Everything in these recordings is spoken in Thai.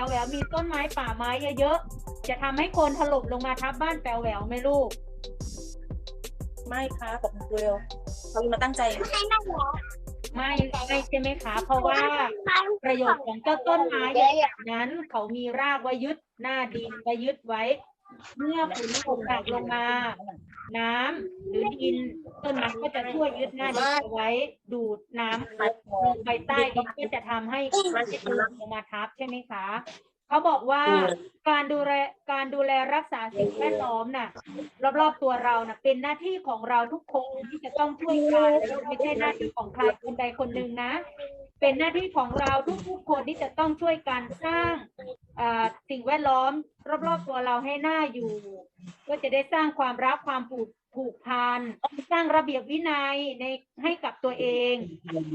ต้นไม้ป่าไม้เยอะๆ จะทำให้คนถล่มลงมาทับบ้านแปลวแหววไหมลูก ไม่ค่ะบอกคุณครูเร็วเขามาตั้งใจให้นั่งเหรอไม่ไม่ใช่ไหมคะ เพราะว่าประโยชน์ของเจ้าต้นไม้ใหญ่ๆนั้นเขามีรากไว้ยึดหน้าดินไว้ยึดไว้ เมื่อฝนตกหนักลงมา น้ำหรือดิน ต้นไม้ก็จะช่วยยึดหน้าดินเอาไว้ ดูดน้ำลงไปใต้ดินก็จะทำให้มันจะลงมาทับใช่ไหมคะ เขาบอกว่าการดูแลการดูแลรักษาสิ่งแวดล้อมน่ะ รอบๆตัวเราน่ะ เป็นหน้าที่ของเราทุกคนที่จะต้องช่วยกันไม่ใช่หน้าที่ของใครคนใดคนหนึ่งนะ เป็นหน้าที่ของเราทุกๆคนที่จะต้องช่วยกันสร้างอ่าสิ่งแวดล้อม รอบๆตัวเราให้หน่าอยู่ ก็จะได้สร้างความรักความผูก ผูกพันสร้างระเบียบวินัยในให้กับตัวเอง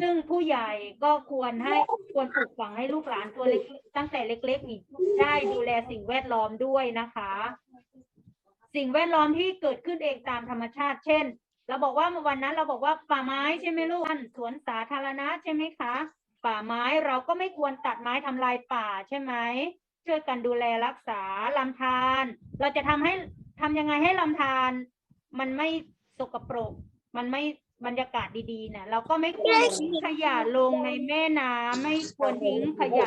ซึ่งผู้ใหญ่ก็ควรให้ควรปลูกฝังให้ลูกหลานตัวเล็กตั้งแต่เล็กๆนี่ได้ดูแลสิ่งแวดล้อมด้วยนะคะ สิ่งแวดล้อมที่เกิดขึ้นเองตามธรรมชาติ เช่น เราบอกว่าวันนั้นเราบอกว่าป่าไม้ใช่ไหมลูกท่านสวนสาธารณะใช่ไหมคะป่าไม้เราก็ไม่ควรตัดไม้ทำลายป่าใช่ไหมช่วยกันดูแลรักษาลำธารเราจะทำให้ทำยังไงให้ลำธาร มันไม่สกปรก มันไม่บรรยากาศดีๆนะเราก็ไม่ควรทิ้งขยะลงในแม่น้ำไม่ควรทิ้งขยะ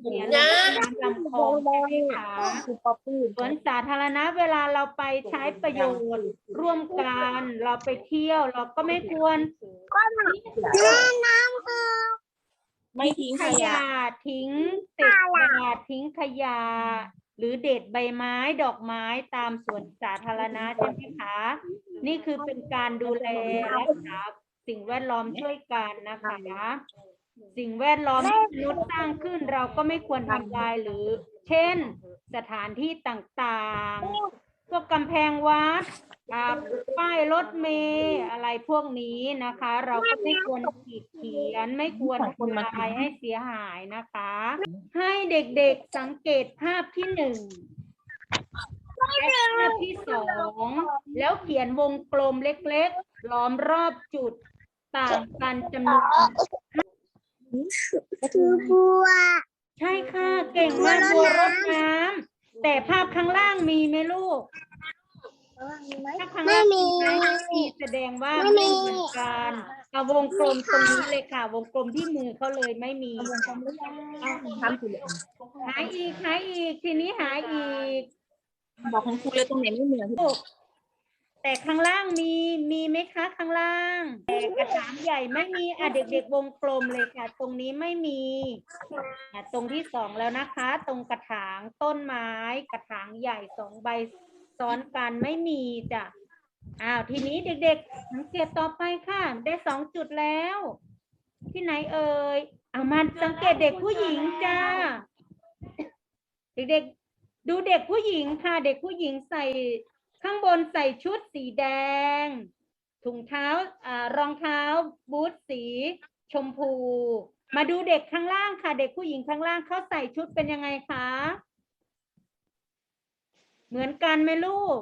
เสียลงในน้ำลำคลองใช่ไหมคะคือป๊อปปี้สวนสาธารณะเวลาเราไปใช้ประโยชน์ ร่วมกันเราไปเที่ยว เราก็ไม่ควรน้ำคือไม่ทิ้งขขยะยะทิ้งเศษกระดาษทิ้งขยะ หรือเด็ดใบไม้ดอกไม้ตามสวนสาธารณะใช่ไหมคะ นี่คือเป็นการดูแลรักษาสิ่งแวดล้อมช่วยกันนะคะสิ่งแวดล้อมที่มนุษย์สร้างขึ้นเราก็ไม่ควรทำลายหรือ เช่น สถานที่ต่างๆพวกกำแพงวัด อ่าป้ายรถเมล์อะไรพวกนี้นะคะ เราก็ไม่ควรขีดเขียนไม่ควรทำลายให้เสียหายนะคะ ให้เด็กๆสังเกตภาพที่หนึ่งและภาพที่สองแล้วเขียนวงกลมเล็กๆ ล้อมรอบจุดต่างกันจำนวนคือบัว ใช่ค่ะ เก่งมากบับัววรรดดน้น้ำแต่ภาพข้างล่างมีไหมลูก ไหมไม่มีแสดงว่าไม่ไม่มีเหมือนกันเอาวงกลมตรงนี้เลยค่ะ วงกลมที่มือเขาเลยไม่มีเอาทำสี่เหลี่ยมหาอีกหาอีกทีนี้หาอีก บอกคุณครูเลยตรงไหนไม่เหมือนลูกแต่ข้างล่างมีมีไหมคะข้างล่างแต่กระถางใหญ่ไม่มีอะเด็กๆวงกลมเลยค่ะ ตรงนี้ไม่มีอะตรงที่สองแล้วนะคะ ตรงกระถางต้นไม้ กระถางใหญ่สองใบ ซ้อนกันไม่มีจ้ะอ้าวทีนี้เด็กๆ สังเกตต่อไปค่ะ ได้สองจุดแล้ว ที่ไหนเอ่ยเอามาสังเกตเด็กผู้หญิงจ้าเด็กๆ ดูเด็กผู้หญิงค่ะ เด็กผู้หญิงใส่ข้างบนใส่ชุดสีแดง ถุงเท้าอ่ารองเท้า บูทสี ชมพู มาดูเด็กข้างล่างค่ะ เด็กผู้หญิงข้างล่างเขาใส่ชุดเป็นยังไงคะ เหมือนกันไหมลูก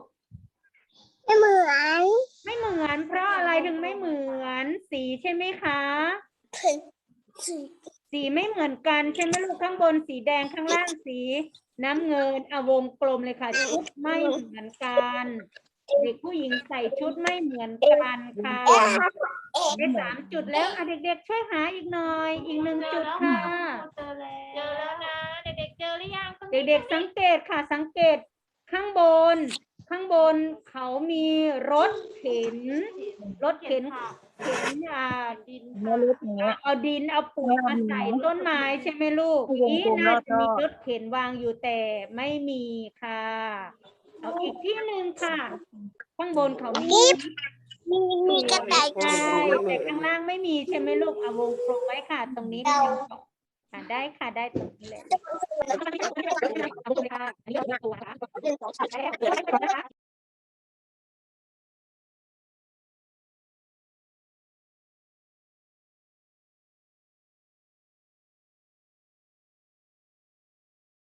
ไม่เหมือนไม่เหมือน เพราะอะไรถึงไม่เหมือน สีใช่ไหมคะสีไม่เหมือนกันใช่ไหมลูกข้างบนสีแดงข้างล่างสี น้ำเงินเอาวงกลมเลยค่ะ ชุดไม่เหมือนกันเด็กผู้หญิงใส่ชุดไม่เหมือนกันค่ะได้สามจุดแล้วอะเด็กๆ ช่วยหาอีกหน่อย อีกหนึ่งจุดค่ะ เจอแล้วเจอแล้วนะ เด็กๆเจอหรือยังเด็กๆสังเกตค่ะสังเกต ข้างบน ข้างบนเขามีรถเข็น รถเข็นเข็นอ่าดินไม่รู้ตรงเนี้ยเอาดินเอาปุ๋ยมาใส่ต้นไม้ใช่ไหมลูกวงนี่กลมน่าจะมีรอบๆรถเข็นวางอยู่แต่ไม่มีค่ะ เอาอีกที่หนึ่งค่ะ ข้างบนเขามีมีมีกระต่ายใช่แต่ข้างล่างไม่มีใช่ไหมลูกเอาวงกลมไว้ค่ะ ตรงนี้ให้มันตก อะได้ค่ะได้ตรงนี้เลยค่ะอันนี้เอาตัวค่ะ